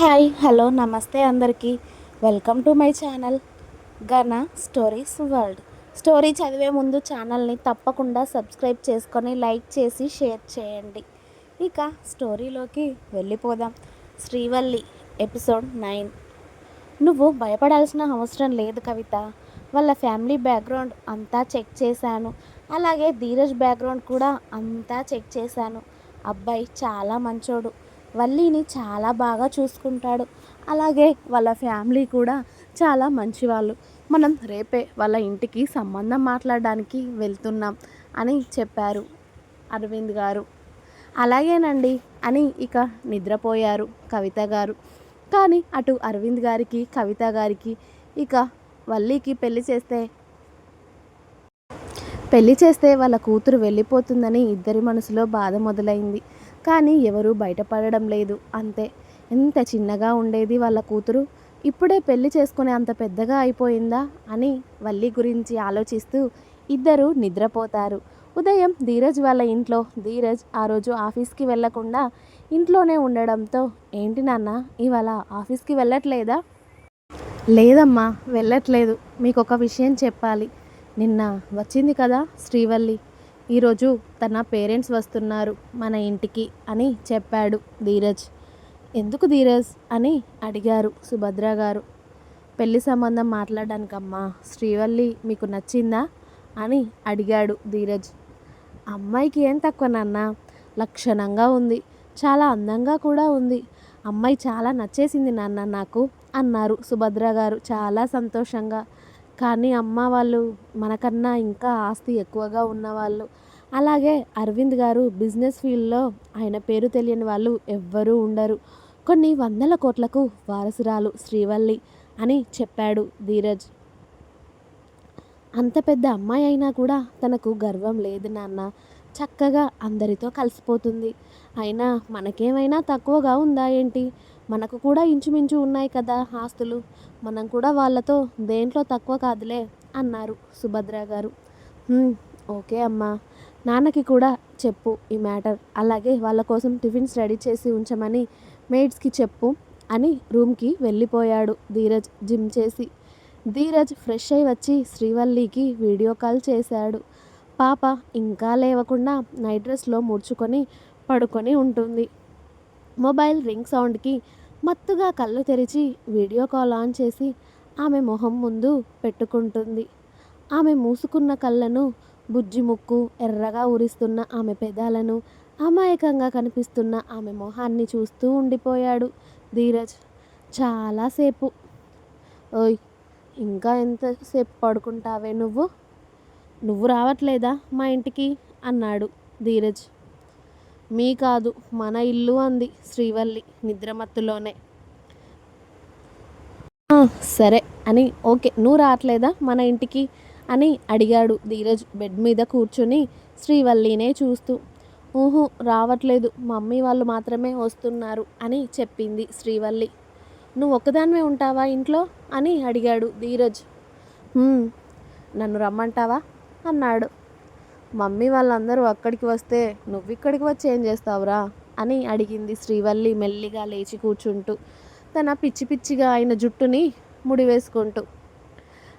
Hi hello నమస్తే అందరికీ. Welcome to my channel Gana stories world. Story చదివే ముందు ఛానల్ని తప్పకుండా సబ్స్క్రైబ్ చేసుకొని లైక్ చేసి షేర్ చేయండి. ఇక స్టోరీలోకి వెళ్ళిపోదాం. Srivalli episode nine. నువ్వు భయపడాల్సిన అవసరం లేదు కవిత. వాళ్ళ ఫ్యామిలీ బ్యాక్గ్రౌండ్ అంతా చెక్ చేశాను. అలాగే ధీరజ్ బ్యాక్గ్రౌండ్ కూడా అంతా చెక్ చేశాను. అబ్బాయి చాలా మంచోడు. వల్లిని చాలా బాగా చూసుకుంటాడు. అలాగే వాళ్ళ ఫ్యామిలీ కూడా చాలా మంచివాళ్ళు. మనం రేపే వాళ్ళ ఇంటికి సంబంధం మాట్లాడడానికి వెళ్తున్నాం అని చెప్పారు అరవింద్ గారు. అలాగేనండి అని ఇక నిద్రపోయారు కవిత గారు. కానీ అటు అరవింద్ గారికి కవిత గారికి ఇక వల్లీకి పెళ్ళి చేస్తే పెళ్ళి చేస్తే వాళ్ళ కూతురు వెళ్ళిపోతుందని ఇద్దరి మనసులో బాధ మొదలైంది. కానీ ఎవరూ బయటపడడం లేదు. అంతే. ఎంత చిన్నగా ఉండేది వాళ్ళ కూతురు? ఇప్పుడే పెళ్ళి చేసుకునే అంత పెద్దగా అయిపోయిందా? అని వల్లి గురించి ఆలోచిస్తూ ఇద్దరు నిద్రపోతారు. ఉదయం ధీరజ్ వాళ్ళ ఇంట్లో ధీరజ్ ఆ రోజు ఆఫీస్కి వెళ్ళకుండా ఇంట్లోనే ఉండడంతో ఏంటి నాన్న ఇవాళ ఆఫీస్కి వెళ్ళట్లేదా? లేదమ్మా వెళ్ళట్లేదు. మీకు ఒక విషయం చెప్పాలి. నిన్న వచ్చింది కదా శ్రీవల్లి. ఈరోజు తన పేరెంట్స్ వస్తున్నారు మన ఇంటికి అని చెప్పాడు ధీరజ్. ఎందుకు ధీరజ్? అని అడిగారు సుభద్ర గారు. పెళ్ళి సంబంధం మాట్లాడడానికమ్మా శ్రీవల్లి మీకు నచ్చిందా? అని అడిగాడు ధీరజ్. అమ్మాయికి ఏం తక్కువ నాన్న? లక్షణంగా ఉంది చాలా అందంగా కూడా ఉంది. అమ్మాయి చాలా నచ్చేసింది నాన్న నాకు అన్నారు సుభద్ర గారు చాలా సంతోషంగా. కానీ అమ్మ వాళ్ళు మనకన్నా ఇంకా ఆస్తి ఎక్కువగా ఉన్నవాళ్ళు. అలాగే అరవింద్ గారు బిజినెస్ ఫీల్డ్లో ఆయన పేరు తెలియని వాళ్ళు ఎవ్వరూ ఉండరు. కొన్ని వందల కోట్లకు వారసురాలు శ్రీవల్లి అని చెప్పాడు ధీరజ్. అంత పెద్ద అమ్మాయి అయినా కూడా తనకు గర్వం లేదు నాన్న. చక్కగా అందరితో కలిసిపోతుంది. అయినా మనకేమైనా తక్కువగా ఉందా ఏంటి? మనకు కూడా ఇంచుమించు ఉన్నాయి కదా ఆస్తులు. మనం కూడా వాళ్ళతో దేంట్లో తక్కువ కాదులే అన్నారు సుభద్ర గారు. ఓకే అమ్మా. నాన్నకి కూడా చెప్పు ఈ మ్యాటర్. అలాగే వాళ్ళ కోసం టిఫిన్స్ రెడీ చేసి ఉంచమని మెయిడ్స్కి చెప్పు అని రూమ్కి వెళ్ళిపోయాడు ధీరజ్ జిమ్ చేసి. ధీరజ్ ఫ్రెష్ అయి వచ్చి శ్రీవల్లికి వీడియో కాల్ చేశాడు. పాప ఇంకా లేవకుండా నైట్ డ్రెస్లో ముడుచుకొని పడుకొని ఉంటుంది. మొబైల్ రింగ్ సౌండ్కి మత్తుగా కళ్ళు తెరిచి వీడియో కాల్ ఆన్ చేసి ఆమె మొహం ముందు పెట్టుకుంటుంది. ఆమె మూసుకున్న కళ్ళను బుజ్జి ముక్కు ఎర్రగా ఊరిస్తున్న ఆమె పెదాలను అమాయకంగా కనిపిస్తున్న ఆమె మొహాన్ని చూస్తూ ఉండిపోయాడు ధీరజ్. చాలాసేపు ఓయ్ ఇంకా ఎంతసేపు పడుకుంటావే నువ్వు? నువ్వు రావట్లేదా మా ఇంటికి? అన్నాడు ధీరజ్. మీ కాదు మన ఇల్లు అంది శ్రీవల్లి నిద్రమత్తులోనే. సరే అని ఓకే నువ్వు రావట్లేదా మన ఇంటికి? అని అడిగాడు ధీరజ్ బెడ్ మీద కూర్చుని శ్రీవల్లినే చూస్తూ. ఊహు రావట్లేదు మమ్మీ వాళ్ళు మాత్రమే వస్తున్నారు అని చెప్పింది శ్రీవల్లి. నువ్వు ఒక్కదానివే ఉంటావా ఇంట్లో? అని అడిగాడు ధీరజ్. నన్ను రమ్మంటావా? అన్నాడు. మమ్మీ వాళ్ళందరూ అక్కడికి వస్తే నువ్వు ఇక్కడికి వచ్చి ఏం చేస్తావురా? అని అడిగింది శ్రీవల్లి మెల్లిగా లేచి కూర్చుంటూ. తన పిచ్చి పిచ్చిగా అయిన జుట్టుని ముడివేసుకుంటూ.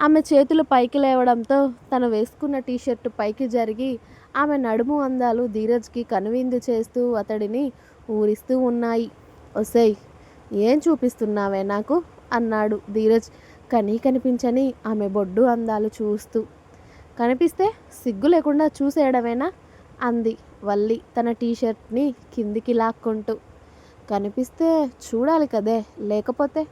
ఆమె చేతులు పైకి లేవడంతో తను వేసుకున్న టీషర్టు పైకి జరిగి ఆమె నడుము అందాలు ధీరజ్కి కనువిందు చేస్తూ అతడిని ఊరిస్తూ ఉన్నాయి. ఒసేయ్ ఏం చూపిస్తున్నావే నాకు? అన్నాడు ధీరజ్ కనీ కనిపించని ఆమె బొడ్డు అందాలు చూస్తూ. కనిపిస్తే సిగ్గు లేకుండా చూసేయడమేనా? అంది వల్లి తన టీషర్ట్ని కిందికి లాక్కుంటూ. కనిపిస్తే చూడాలి కదే లేకపోతే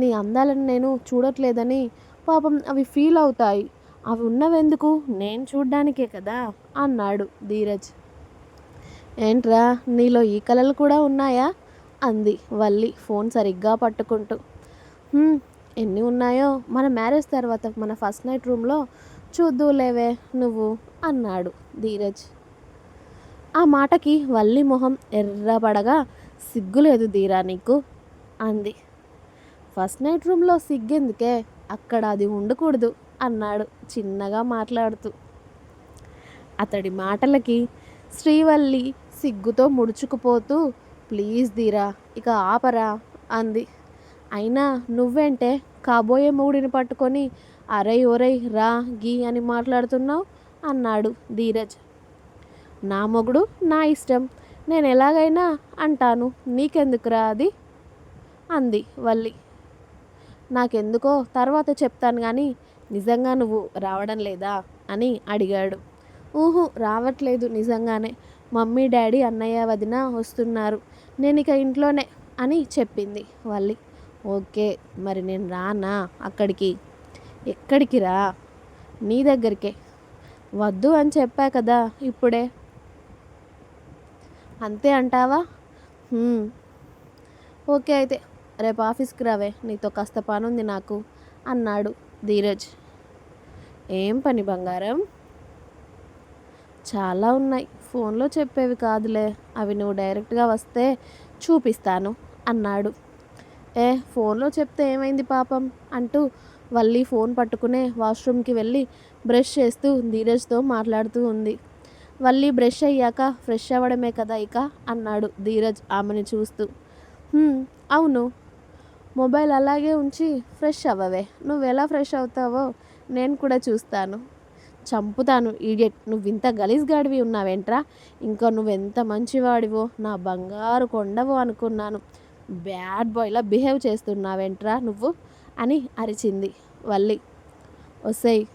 నీ అందాలను నేను చూడట్లేదని పాపం అవి ఫీల్ అవుతాయి. అవి ఉన్నవెందుకు? నేను చూడ్డానికే కదా అన్నాడు ధీరజ్. ఏంట్రా నీలో ఈ కళలు కూడా ఉన్నాయా? అంది వల్లి ఫోన్ సరిగ్గా పట్టుకుంటూ. ఎన్ని ఉన్నాయో? మన మ్యారేజ్ తర్వాత మన ఫస్ట్ నైట్ రూమ్లో చూద్దులేవే నువ్వు అన్నాడు ధీరజ్. ఆ మాటకి వల్లి మొహం ఎర్రబడగా సిగ్గులేదు ధీరా నీకు అంది. ఫస్ట్ నైట్ రూమ్లో సిగ్గెందుకే అక్కడ అది ఉండకూడదు అన్నాడు చిన్నగా మాట్లాడుతూ. అతడి మాటలకి శ్రీవల్లి సిగ్గుతో ముడుచుకుపోతూ ప్లీజ్ ధీరా ఇక ఆపరా అంది. అయినా నువ్వేంటే కాబోయే మూడిని పట్టుకొని అరై ఒరై రా గీ అని మాట్లాడుతున్నావు? అన్నాడు ధీరజ్. నా మొగుడు నా ఇష్టం. నేను ఎలాగైనా అంటాను నీకెందుకురా అది? అంది వల్లి. నాకెందుకో తర్వాత చెప్తాను కానీ నిజంగా నువ్వు రావడం లేదా? అని అడిగాడు. ఊహు రావట్లేదు నిజంగానే. మమ్మీ డాడీ అన్నయ్య వదిన వస్తున్నారు. నేను ఇక ఇంట్లోనే అని చెప్పింది వల్లి. ఓకే మరి నేను రానా అక్కడికి? ఎక్కడికి రా? నీ దగ్గరికే. వద్దు అని చెప్పా కదా ఇప్పుడే. అంతే అంటావా? ఓకే అయితే రేపు ఆఫీస్కి రావే నీతో కాస్త పని ఉంది నాకు అన్నాడు ధీరజ్. ఏం పని బంగారం? చాలా ఉన్నాయి ఫోన్లో చెప్పేవి కాదులే అవి నువ్వు డైరెక్ట్గా వస్తే చూపిస్తాను అన్నాడు. ఏ ఫోన్లో చెప్తే ఏమైంది పాపం? అంటూ వల్లి ఫోన్ పట్టుకునే వాష్రూమ్కి వెళ్ళి బ్రష్ చేస్తూ ధీరజ్తో మాట్లాడుతూ ఉంది. వల్లి బ్రష్ అయ్యాక ఫ్రెష్ అవ్వడమే కదా ఇక? అన్నాడు ధీరజ్ ఆమెను చూస్తూ. అవును. మొబైల్ అలాగే ఉంచి ఫ్రెష్ అవ్వవే. నువ్వు ఎలా ఫ్రెష్ అవుతావో నేను కూడా చూస్తాను. చంపుతాను ఈడియట్ నువ్వు ఇంత గలీజ్గాడివి ఉన్నావేంట్రా? ఇంకా నువ్వెంత మంచివాడివో నా బంగారు కొండవు అనుకున్నాను. బ్యాడ్ బాయ్లా బిహేవ్ చేస్తున్నావేంట్రా నువ్వు? అని అరిచింది వల్లి. ఒసై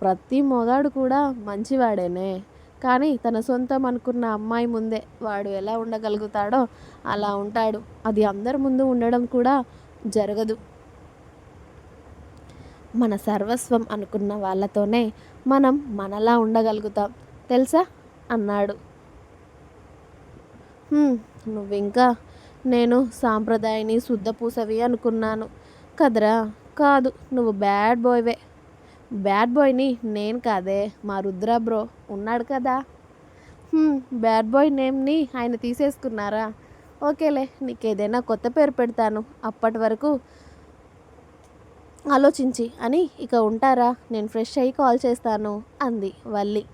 ప్రతి మొగాడు కూడా మంచివాడేనే. కానీ తన సొంతం అనుకున్న అమ్మాయి ముందే వాడు ఎలా ఉండగలుగుతాడో అలా ఉంటాడు. అది అందరి ముందు ఉండడం కూడా జరగదు. మన సర్వస్వం అనుకున్న వాళ్ళతోనే మనం మనలా ఉండగలుగుతాం. తెలుసా? అన్నాడు. నువ్వింకా నేను సాంప్రదాయని శుద్ధపూసవి అనుకున్నాను. కదరా? కాదు నువ్వు బ్యాడ్ బాయ్వే. బ్యాడ్ బాయ్ని నేను కాదే మా రుద్ర బ్రో ఉన్నాడు కదా. బ్యాడ్ బాయ్ నేమ్ని ఆయన తీసేసుకున్నారా? ఓకేలే నీకు ఏదైనా కొత్త పేరు పెడతాను. అప్పటి వరకు ఆలోచించి అని ఇక ఉంటారా? నేను ఫ్రెష్ అయ్యి కాల్ చేస్తాను అంది వల్లి.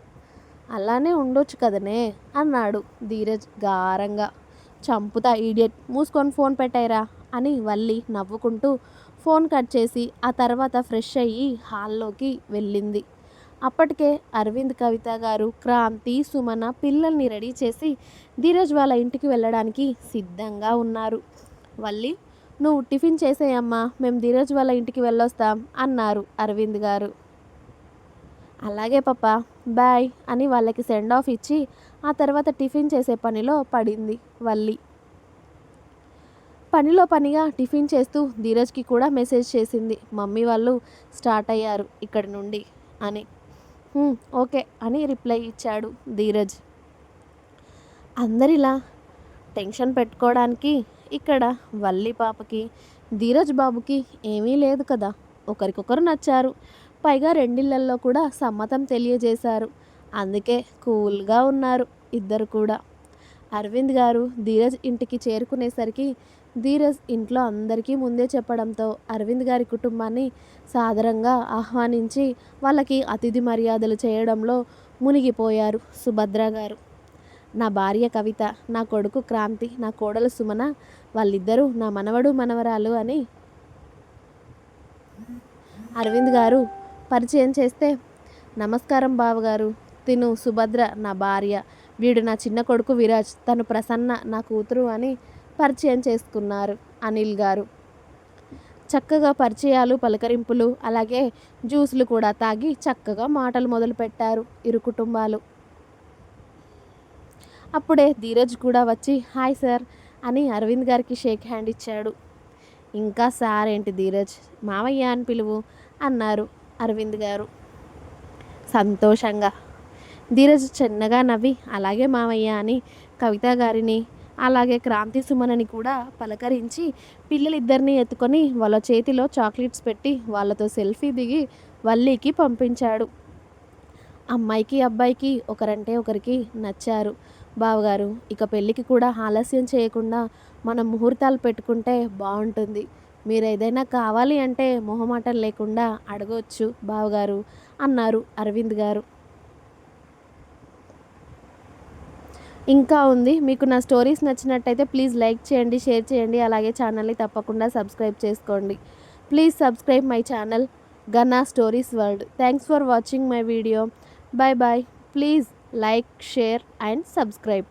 అలానే ఉండొచ్చు కదనే అన్నాడు ధీరజ్ గారంగా. చంపుతా ఈడియట్ మూసుకొని ఫోన్ పెట్టాయిరా అని వల్లి నవ్వుకుంటూ ఫోన్ కట్ చేసి ఆ తర్వాత ఫ్రెష్ అయ్యి హాల్లోకి వెళ్ళింది. అప్పటికే అరవింద్ కవిత గారు క్రాంతి సుమన పిల్లల్ని రెడీ చేసి ధీరజ్ వాళ్ళ ఇంటికి వెళ్ళడానికి సిద్ధంగా ఉన్నారు. వల్లి నువ్వు టిఫిన్ చేసేయమ్మా మేము ధీరజ్ వాళ్ళ ఇంటికి వెళ్ళొస్తాం అన్నారు అరవింద్ గారు. అలాగే పప్ప బాయ్ అని వాళ్ళకి సెండ్ ఆఫ్ ఇచ్చి ఆ తర్వాత టిఫిన్ చేసే పనిలో పడింది వల్లి. పనిలో పనిగా టిఫిన్ చేస్తూ ధీరజ్కి కూడా మెసేజ్ చేసింది. మమ్మీ వాళ్ళు స్టార్ట్ అయ్యారు ఇక్కడి నుండి అని. ఓకే అని రిప్లై ఇచ్చాడు ధీరజ్. అందరిలా టెన్షన్ పెట్టుకోవడానికి ఇక్కడ వల్లి పాపకి ధీరజ్ బాబుకి ఏమీ లేదు కదా. ఒకరికొకరు నచ్చారు. పైగా రెండిళ్ళల్లో కూడా సమ్మతం తెలియజేశారు. అందుకే కూల్గా ఉన్నారు ఇద్దరు కూడా. అరవింద్ గారు ధీరజ్ ఇంటికి చేరుకునేసరికి ధీరజ్ ఇంట్లో అందరికీ ముందే చెప్పడంతో అరవింద్ గారి కుటుంబాన్ని సాదరంగా ఆహ్వానించి వాళ్ళకి అతిథి మర్యాదలు చేయడంలో మునిగిపోయారు సుభద్ర గారు. నా భార్య కవిత నా కొడుకు క్రాంతి నా కోడలు సుమన వాళ్ళిద్దరూ నా మనవడు మనవరాలు అని అరవింద్ గారు పరిచయం చేస్తే నమస్కారం బావగారు తిను సుభద్ర నా భార్య వీడు నా చిన్న కొడుకు విరాజ్ తను ప్రసన్న నా కూతురు అని పరిచయం చేసుకున్నారు అనిల్ గారు. చక్కగా పరిచయాలు పలకరింపులు అలాగే జ్యూసులు కూడా తాగి చక్కగా మాటలు మొదలుపెట్టారు ఇరు కుటుంబాలు. అప్పుడే ధీరజ్ కూడా వచ్చి హాయ్ సార్ అని అరవింద్ గారికి షేక్ హ్యాండ్ ఇచ్చాడు. ఇంకా సార్ ఏంటి ధీరజ్? మావయ్య అని పిలువు అన్నారు అరవింద్ గారు. సంతోషంగా. ధీరజ్ చిన్నగా నవ్వి అలాగే మావయ్య అని కవిత గారిని అలాగే క్రాంతి సుమనని కూడా పలకరించి పిల్లలిద్దరిని ఎత్తుకొని వాళ్ళ చేతిలో చాక్లెట్స్ పెట్టి వాళ్ళతో సెల్ఫీ దిగి వల్లీకి పంపించాడు. అమ్మాయికి అబ్బాయికి ఒకరంటే ఒకరికి నచ్చారు. బావగారు ఇక పెళ్ళికి కూడా ఆలస్యం చేయకుండా మనం ముహూర్తాలు పెట్టుకుంటే బాగుంటుంది మీరు ఏదైనా కావాలి అంటే మొహమాటం లేకుండా అడగవచ్చు బావగారు అన్నారు అరవింద్ గారు. ఇంకా ఉంది. మీకు నా స్టోరీస్ నచ్చినట్టయితే ప్లీజ్ లైక్ చేయండి షేర్ చేయండి. అలాగే ఛానల్ని తప్పకుండా సబ్స్క్రైబ్ చేసుకోండి. Please subscribe my channel Gana stories world. Thanks for watching my video. Bye bye please like share and subscribe.